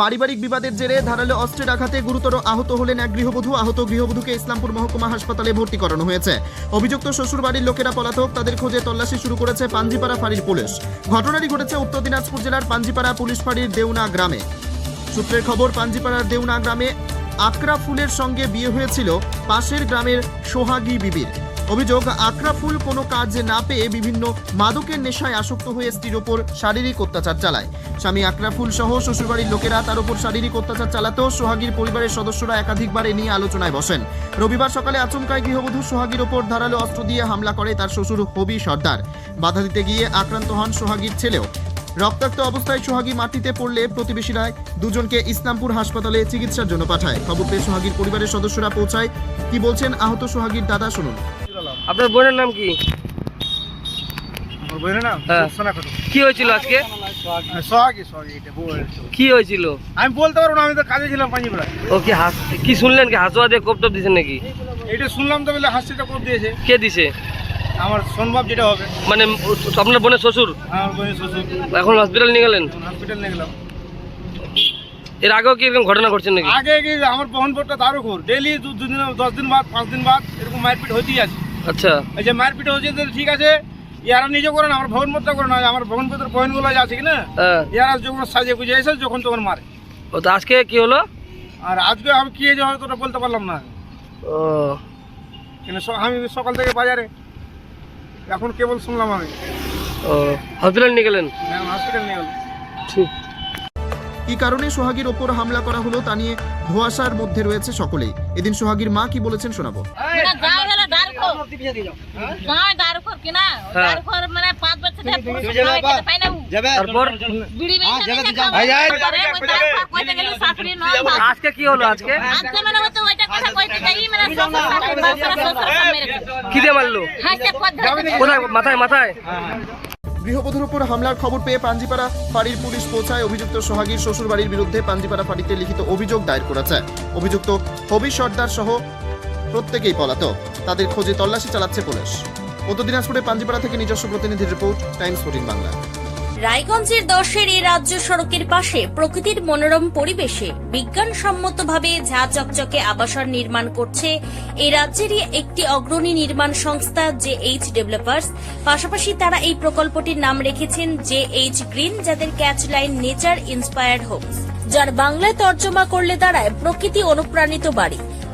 পারিবারিক বিবাদের জেরে ধারালো অস্ত্রের আঘাতে গুরুতর আহত হলেন এক গৃহবধূ। আহত গৃহবধূকে ইসলামপুর মহকুমা হাসপাতালে ভর্তি করানো হয়েছে। অভিযুক্ত শ্বশুর বাড়ির লোকেরা পলাতক, তাদের খোঁজে তল্লাশি শুরু করেছে পাঞ্জিপাড়া ফাঁড়ির পুলিশ। ঘটনাটি ঘটেছে উত্তর দিনাজপুর জেলার পাঞ্জিপাড়া পুলিশ ফাঁড়ির দেউনা গ্রামে। সূত্রের খবর, পাঞ্জিপাড়ার দেউনা গ্রামে আকরা ফুলের সঙ্গে বিয়ে হয়েছিল পাশের গ্রামের সোহাগী বিবির। অভিযোগ আকরা ফুল কোনো কাজ না পেয়ে বিভিন্ন মাদকের নেশায় আসক্ত হয়ে স্ত্রীর ওপর শারীরিক অত্যাচার চালায়। স্বামী আকরাফুল সহ শ্বশুরবাড়ির লোকেরা তার উপর শারীরিক অত্যাচার চালাতেও সোহাগীর পরিবারের সদস্যরা একাধিকবার এ নিয়ে আলোচনায় বসেন। রবিবার সকালে আচমকায় গৃহবধূ সোহাগীর ওপর ধারালো অস্ত্র দিয়ে হামলা করে তার শ্বশুর হবি সর্দার। বাধা দিতে গিয়ে আক্রান্ত হন সোহাগীর ছেলেও। রক্তাক্ত অবস্থায় সোহাগী মাটিতে পড়লে প্রতিবেশীরা দুজনকে ইসলামপুর হাসপাতালে চিকিৎসার জন্য পাঠায়। খবর পেয়ে সোহাগীর পরিবারের সদস্যরা পৌঁছায়। কি বলছেন আহত সোহাগীর দাদা, শুনুন। আপনার বোনের নাম কি? হ্যাঁ। কি হয়েছিল আজকে? কি হয়েছিল? আমি বলতে পারব না আমি তো কাজে ছিলাম পাঞ্জিপুরায় ও কি হাস কি শুনলেন কি? হাসুয়া দিয়ে কোপ টোপ নাকি? এটা শুনলাম তো বলে হাসিটা করে দিয়েছে। কে দিছে? আমার সোনবাব যেটা হবে। মানে আপনার বোনের শ্বশুর? আমার বোনের শ্বশুর। এখন হসপিটাল নিয়ে গেলেন? হসপিটাল নিয়ে গেলাম। এর আগেও কি এরকম ঘটনা ঘটছে নাকি? আগে কি আমার বহন তারও ঘোর। ডেলি দু দিন দশ দিন বাদ পাঁচ দিন বাদ এরকম মারপিট হতেই আছে। আচ্ছা। এই যে মারপিট হচ্ছে তো ঠিক আছে ইয়ারা নিজে করে না আমার ভবন বোর্ডটা করে না আমার ভবন বোর্ডের বহনগুলো আছে কি না হ্যাঁ। ইয়ারা যখন সাজে গুজে এসে যখন তখন মারে। ও তো আজকে কি হলো? আর আজকে আমি কি হয়েছে হয়তো ওটা বলতে পারলাম না। ও। কিন্তু আমি সকাল থেকে বাজারে। এখন কেবল শুনলাম আমি। ও হসপিটাল নিয়ে গেলেন? হসপিটাল নিয়ে গেলাম। ঠিক। কি কারণে সোহাগীর ওপর হামলা করা হলো তা নিয়ে ধোয়াশার মধ্যে রয়েছে সকলেই। এদিন সোহাগীর মা কি বলেছেন শোনাবো মানে গাঁও হলো দারুখোর। গাঁয়ে দারুখোর কিনা? হ্যাঁ। মানে পাঁচ বছর থেকে পুরুষ খাওয়াই খেতে পায় না উ। তারপর? বিড়ি বেচে নিতে খাওয়াই করে, ওই দারুখোর কইতে গেলে শাশুড়ি নয়, বাপ। আজকে কি হলো আজকে? আজকে মানে তো ওইটা কথা কইতে যাই, মানে শ্বশুর শাশুড়ি, বাপরা শ্বশুর সব মেরে ফেলে। কি দিয়ে মারলো হাসতে পথ ধরে। কোথায় মাথায় মাথায়? গৃহবধূর উপর হামলার খবর পেয়ে পাঞ্জিপাড়া ফাঁড়ির পুলিশ পৌঁছায়। অভিযুক্ত সোহাগীর শ্বশুর বাড়ির বিরুদ্ধে পাঞ্জিপাড়া ফাঁড়িতে লিখিত অভিযোগ দায়ের করেছে। অভিযুক্ত হবি সর্দার সহ প্রত্যেকেই পলাতক। তাদের খোঁজে তল্লাশি চালাচ্ছে পুলিশ। উত্তর দিনাজপুরে পাঞ্জিপাড়া থেকে নিজস্ব প্রতিনিধির রিপোর্ট, টাইমস ফোর্টিন বাংলা। রায়গঞ্জের দশের এই রাজ্য সড়কের পাশে প্রকৃতির মনোরম পরিবেশে বিজ্ঞানসম্মতভাবে ঝা চকচকে আবাসন নির্মাণ করছে এই রাজ্যেরই একটি অগ্রণী নির্মাণ সংস্থা জে এইচ ডেভেলপার্স। পাশাপাশি তারা এই প্রকল্পটির নাম রেখেছেন জে এইচ গ্রিন, যাদের catch line nature inspired homes, যার বাংলায় তর্জমা করলে দাঁড়ায় প্রকৃতি অনুপ্রাণিত বাড়ি।